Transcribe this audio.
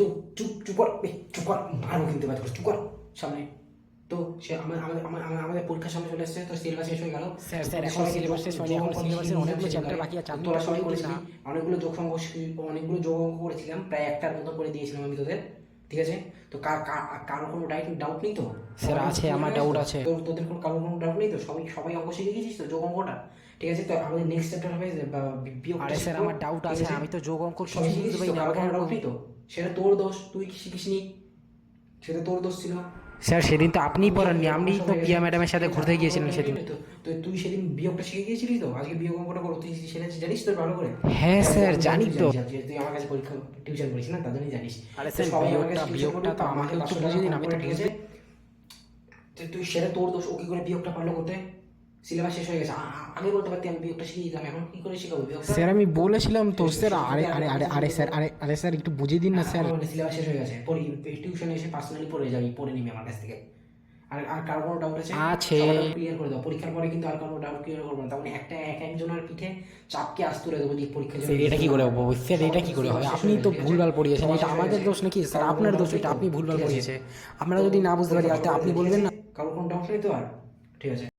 চুপ চুপ চুপ কর চুপ কর মারো কিন্তু এবার চুপ কর সামনে। তো সে আমার আমাদের আমার- আমাদের পরীক্ষার সামনে চলে এসেছে তো সিলেবাস শেষ হয়ে গেল। স্যার, স্যার, এখন সিলেবাস শেষ হয়নি, এখন শিখিয়ে অনেকগুলো চ্যাপ্টার বাকি আছে, আমি তোরা সবাই বললেন অনেকগুলো যোগ অঙ্ক অনেকগুলো যোগ অঙ্ক করেছিলাম প্রায় একটার মতো করে দিয়েছিলাম আমি তোদের। ঠিক আছে? তো কার কোনো ডাইট ডাউট নেই তো? স্যার, আছে, আমার ডাউট আছে। তোর তোদের কোনো কারও কোনো ডাউট নেই তো? সবাই সবাই অঙ্ক শিখে গেছিস তো? যোগ অঙ্কটা? ঠিক আছে? তো আমাদের নেক্সট চ্যাপ্টার হবে যে, বা, আরে স্যার আমার ডাউট আছে আমি তো যোগ অঙ্ক সব শিখে শিখেছিস তো? ডাউট নেই তো? সেটা তোর দোষ তুই শিখিসনি? সেটা তোর দোষ ছিল। স্যার সেদিন তো আপনিই পড়াননি আপনি তো পিয়া ম্যাডামের সাথে ঘুরতে গিয়েছিলেন সেদিন। তো তুই সেদিন বিয়োগটা শিখে গিয়েছিলি তো? আজকে বিয়োগ অঙ্কটা করো তুই সেটা জানিস তো ভালো করে? হ্যাঁ স্যার তুই জানি তো। তুই আমার কাছে পরীক্ষা টিউশন করিস না? তার জন্যই জানিস। আরে স্যার, বিয়োগটা- বিয়োগটা তো আমাকে একটু বুঝিয়ে দিন, আমি তো ঠিক আছে? তুই সেটা তোর দোষ ও কি করে বিয়োগটা পারল করতে? সিলেবাস শেষ হয়ে গেছে। আগে বলতে পারতি আমি বিয়োগটা শিখিয়ে দিতাম এখন কি করে শিখাবো? স্যার আমি বলেছিলাম তো স্যার আরে আরে আরে আরে স্যার আরে আরে স্যার একটু বুঝিয়ে দিন না স্যার। সিলেবাস শেষ হয়ে গেছে। টিউশনে এসে পার্সোনালি পড়ে যাবি পড়ে নিবি আমার কাছ থেকে। আর আর কারও কোনো ডাউট আছে? আছে। ক্লিয়ার করে দাও। পরীক্ষার পরে কিন্তু আর কারও ডাউট ক্লিয়ার করব না। তার মানে একটা এক একজনের পিঠে চাপকে আস তুলে দেবো যে পরীক্ষা স্যার এটা কি করে হবে? স্যার এটা কি করে হবে? আপনি তো ভুলভাল পড়িয়েছেন। এটা আমাদের দোষ নাকি? স্যার আপনার দোষ এটা আপনি ভুলভাল পড়িয়েছে আমরা যদি না বুঝতে পারি আপনি বলবেন না। কারও কোনো ডাউট নেই তো আর ঠিক আছে।